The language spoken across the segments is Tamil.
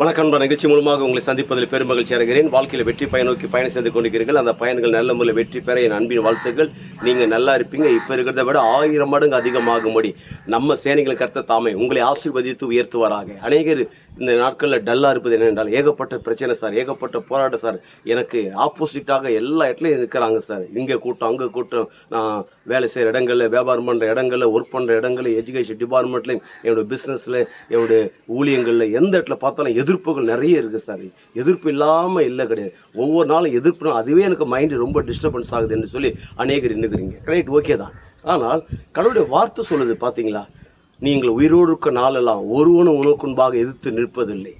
வணக்கம் நிகழ்ச்சி மூலமாக உங்களை சந்திப்பதில் பெருமகிழ்ச்சி அடைகிறேன். வாழ்க்கையில் வெற்றி பயன் நோக்கி பயணம் செய்து கொண்டிருக்கிறீர்கள். அந்த பயன்கள் நல்ல முறையில் வெற்றி பெற என் அன்பின் வாழ்த்துக்கள். நீங்கள் நல்லா இருப்பீங்க. இப்போ இருக்கிறத விட ஆயிரம் மடங்கு அதிகமாகும்படி நம்ம சேனைகளை கர்த்த தாமே உங்களை ஆசீர்வதித்து உயர்த்துவாராக. அநேகர் இந்த நாட்களில் டல்லாக இருப்பது என்னென்றால் ஏகப்பட்ட பிரச்சனை சார் ஏகப்பட்ட போராட்டம் சார். எனக்கு ஆப்போசிட்டாக எல்லா இடத்துலையும் இருக்கிறாங்க சார். இங்கே கூட்டம் அங்கே கூட்டம். நான் வேலை செய்கிற இடங்களில் வியாபாரம் பண்ணுற இடங்களில் ஒர்க் பண்ணுற இடங்களில் எஜுகேஷன் டிபார்ட்மெண்ட்லையும் என்னோட பிஸ்னஸில் என்னோடய ஊழியங்களில் எந்த இடத்துல பார்த்தாலும் எதிர்ப்புகள் நிறைய இருக்குது சார். எதிர்ப்பு இல்லாமல் இல்லை கிடையாது. ஒவ்வொரு நாளும் எதிர்ப்புனா அதுவே எனக்கு மைண்டு ரொம்ப டிஸ்டர்பன்ஸ் ஆகுது என்று சொல்லி அநேகர் எண்ணுகிறீங்க. ரைட் ஓகே தான். ஆனால் கடவுளுடைய வார்த்தை சொல்லுது பார்த்தீங்களா? நீங்கள் உயிரோடு இருக்க நாளெல்லாம் ஒருவனும் உனக்குன்பாக எதிர்த்து நிற்பதில்லை.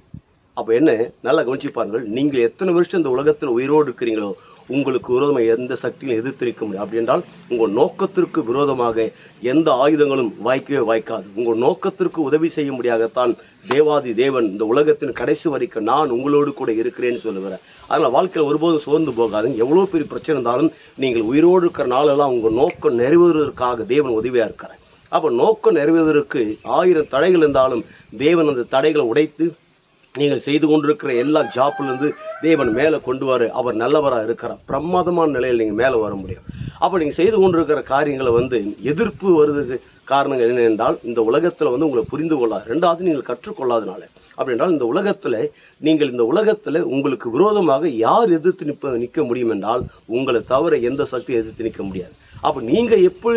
அப்போ என்ன? நல்லா கவனிச்சு பாருங்கள். நீங்கள் எத்தனை வருஷம் இந்த உலகத்தில் உயிரோடு இருக்கிறீங்களோ உங்களுக்கு விரோதமாக எந்த சக்தியும் எதிர்த்து நிற்க முடியும் அப்படி என்றால் உங்கள் நோக்கத்திற்கு விரோதமாக எந்த ஆயுதங்களும் வாய்க்கவே வாய்க்காது. உங்கள் நோக்கத்திற்கு உதவி செய்ய முடியாதத்தான் தேவாதி தேவன் இந்த உலகத்தின் கடைசி வரைக்கும் நான் உங்களோடு கூட இருக்கிறேன்னு சொல்லுகிறேன் அதனால் வாழ்க்கையில் ஒருபோதும் சோர்ந்து போகாதுங்க. எவ்வளோ பெரிய பிரச்சனை இருந்தாலும் நீங்கள் உயிரோடு இருக்கிற நாளெல்லாம் உங்கள் நோக்கம் நிறைவேறுவதற்காக தேவன் உதவியாக இருக்கிறேன் அப்போ நோக்கம் நிறைவேறுவதற்கு ஆயிரம் தடைகள் இருந்தாலும் தேவன் அந்த தடைகளை உடைத்து நீங்கள் செய்து கொண்டிருக்கிற எல்லா ஜாப்லேருந்து தேவன் மேலே கொண்டு வர அவர் நல்லவராக இருக்கிறார். பிரமாதமான நிலையில் நீங்கள் மேலே வர முடியும். அப்போ நீங்கள் செய்து கொண்டிருக்கிற காரியங்களை வந்து எதிர்ப்பு வருவதுக்கு காரணங்கள் என்ன என்றால் இந்த உலகத்தில் வந்து உங்களை புரிந்து கொள்ளாது ரெண்டாவது நீங்கள் கற்றுக்கொள்ளாதனால. அப்படி என்றால் இந்த உலகத்தில் நீங்கள் இந்த உலகத்தில் உங்களுக்கு விரோதமாக யார் எதிர்த்து நிற்ப நிற்க முடியும் என்றால் உங்களை தவிர எந்த சக்தியும் எதிர்த்து நிற்க முடியாது. அப்போ நீங்கள் எப்போ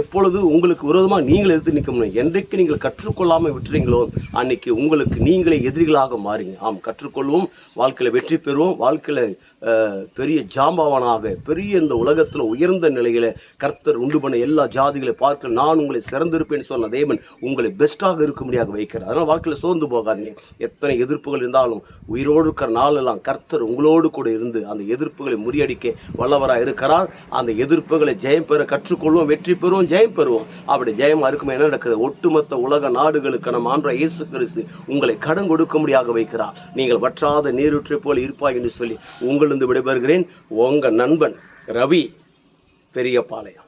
எப்பொழுது உங்களுக்கு விரோதமாக நீங்கள் எதிர்த்து நிற்க முடியும்? என்றைக்கு நீங்கள் கற்றுக்கொள்ளாமல் விட்டுறீங்களோ அன்னைக்கு உங்களுக்கு நீங்களே எதிரிகளாக மாறுங்க ஆம் கற்றுக்கொள்வோம் வாழ்க்கையில் வெற்றி பெறுவோம். வாழ்க்கையில் பெரிய ஜாம்பவானாக பெரிய இந்த உலகத்தில் உயர்ந்த நிலையில் கர்த்தர் உண்டு பண்ண எல்லா ஜாதிகளை பார்க்க நான் உங்களை சிறந்திருப்பேன்னு சொன்ன தேவன் உங்களை பெஸ்ட்டாக இருக்கும்படியாக வைக்கிறார். அதனால் வாழ்க்கையில் சோர்ந்து போகாதீங்க. எத்தனை எதிர்ப்புகள் இருந்தாலும் உயிரோடு இருக்கிற நாளெல்லாம் கர்த்தர் உங்களோடு கூட இருந்து அந்த எதிர்ப்புகளை முறியடிக்க வல்லவராக இருக்கிறார் அந்த எதிர்ப்புகளை ஜெயம் பெற கற்றுக்கொள்வோம் வெற்றி பெறுவோம். ஜெயம் பெறுவோம். அப்படி ஜெயமா அறுக்கும் என்ன நடக்குது. ஒட்டுமொத்த உலக நாடுகளுக்கு நம்ம ஆன்ற இயேசு கிறிஸ்து உங்களை கடன் கொடுக்க கொடுக்கும்படியாக வைக்கிறார். நீங்கள் வற்றாத நீரூற்றை போல் இருப்பாய் என்று சொல்லி உங்களிருந்து விடைபெறுகிறேன். உங்க நண்பன் ரவி பெரியபாளையம்.